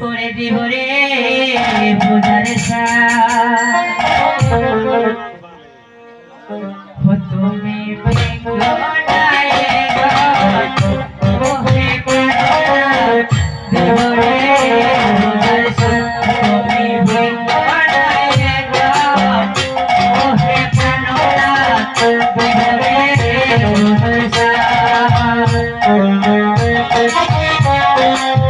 করে দিব রে বোঝার তুমি ঘটায় ঘট দেব Thank you.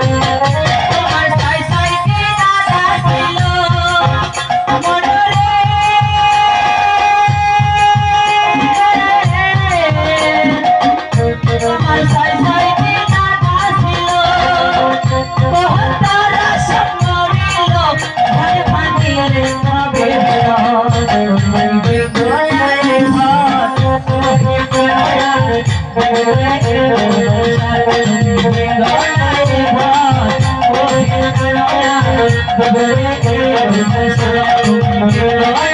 Thank you.